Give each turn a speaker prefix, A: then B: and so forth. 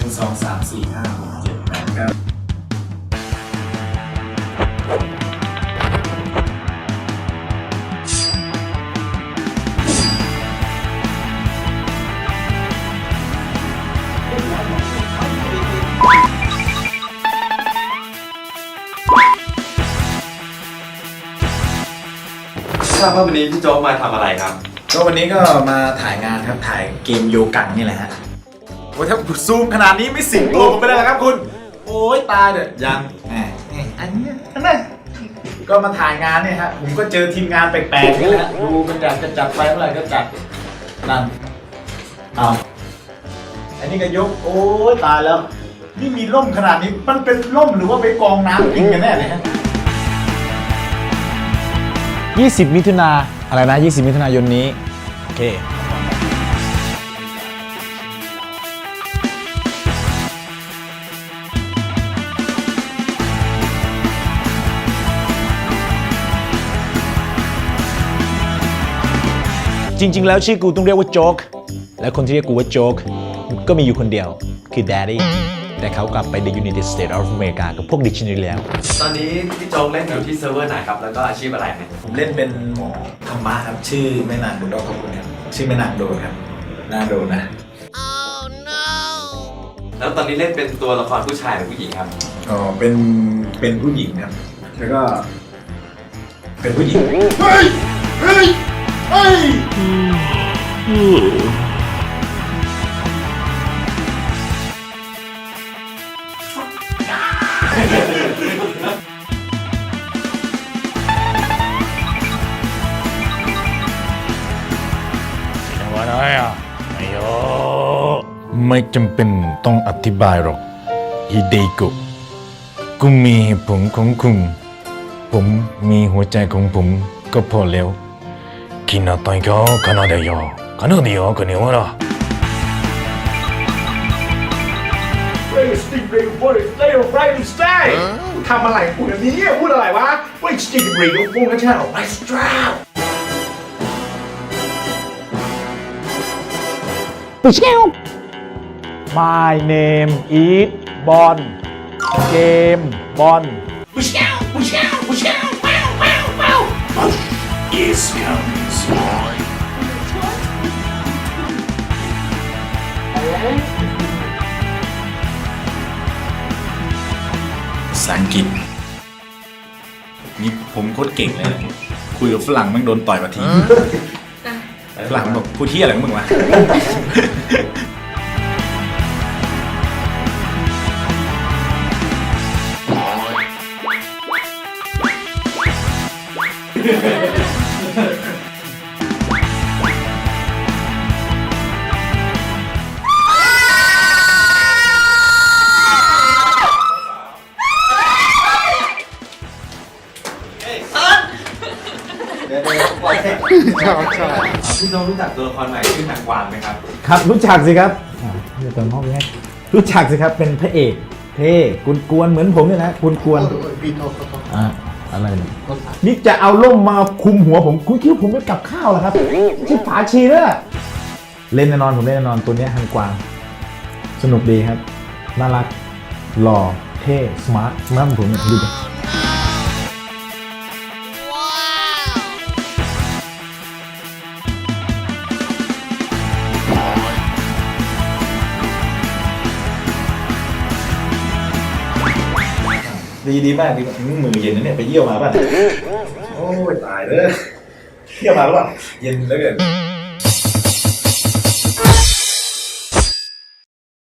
A: นึ่งสองสามสี่ห้าหกเจ็ดแปดเก้า
B: ทราบว่าวันนี้พี่โจ๊กมาทำอะไรครับ
A: ก็วันนี้ก็มาถ่ายงานครับถ่ายเกมโยกังนี่แหละฮะ โอ้ยถ้าซูมขนาดนี้ไม่สิงตัวผมไปได้แล้วครับคุณ โอ้ยตายเด้อยังแหมอันนี้อันนั้นก็มาถ่ายงานเนี่ยฮะผมก็เจอทีมงานแปลกๆนี่แหละดูมันอยากจะจัดไปเมื่อไหร่ก็จัดนั่นเอาอันนี้ก็ยก โอ้ยตายแล้ว นี่มีร่มขนาดนี้ มันเป็นร่มหรือว่าไปกองน้ำกินกันแน่เลยฮะ
C: 20 มิถุนาอะไรนะ 20 มิถุนายนนี้ โอเค จริง ๆ แล้วชื่อกูต้องเรียกว่าโจ๊ก และคนที่เรียกกูว่าโจ๊ก ก็มีอยู่คนเดียว คือ Daddy แต่เขากลับไปใน United States of America กับพวกดิกชันนารีแล้ว
B: ตอนนี้พี่โจ๊กเล่นอยู่ที่เซิร์ฟเวอร์ไหนครับ แล้วก็อาชีพอะไรไหม
A: ผมเล่นเป็นหมอธรรมะครับ ชื่อแม่นางบุญรอดขอบคุณครับ ชื่อแม่นางโดนครับน่าโดนนะ
B: แล้วตอนนี้เล่นเป็นตัวละครผู้ชายหรือผู้หญิงครับ
A: อ๋อ เป็น เป็นผู้หญิงครับ แล้วก็ เป็นผู้หญิง เฮ้ย เฮ้ย เฮ้ย
D: ไม่จำเป็นต้องอธิบายหรอกฮิเดโกะกูมีผลของคุณ ผมมีหัวใจของผมก็พอแล้ว คินาตอยก็ขนาดเดียวขนาดเดียวกันเนี่ยวะล่ะ
E: เฮ้ยสติกเรย์บริสเตอร์ไรสไตล์ทำอะไรพูดอันนี้พูดอะไรวะเฮ้ยสติกเรย์ฟูกันใช่หรอไรสตรา
C: My name is Bon Game Bon
E: บุชเก้าบุชเก้าบุชเก้าว้าวว้า
A: ษาอังกฤษ นี่ผมโคตรเก่งเลยนะคุยกับฝรั่งแม่งโดนต่อยมาทีฝรั่งบอกพูดที่อะไรของมึงวะ
B: พี่โจ๊กรู้จักตัวละครใหม่ชื่อนางกวางไหมครับ
C: ครับ รู้จักสิครับอ่าเดี๋ยวเติมห้องแรกรู้จักสิครับเป็นพระเอกเท่กุนกวนๆเหมือนผมเนี่ยนะกุนกวนๆอ่าอะไรเนี่ยนี่จะเอาล่มมาคุมหัวผมคุณคิดว่าผมไม่กลับข้าวเหรอครับไม่ใช่ฝาชีเนอะเล่นแน่นอนผมเล่นแน่นอนตัวเนี้ยฮันกวาง สนุกดีครับ น่ารักหล่อเท่สมาร์ทสมาร์ทเหมือนผมเนี่ย ดูดิ
A: ดีดีมากดีมากอืมมือเย็นนะเนี่ยไปเยี่ยวมาป่ะ โอ้ยตายเลยเยี่ยวมาหรือเปล่าเย็นเหลือเกิน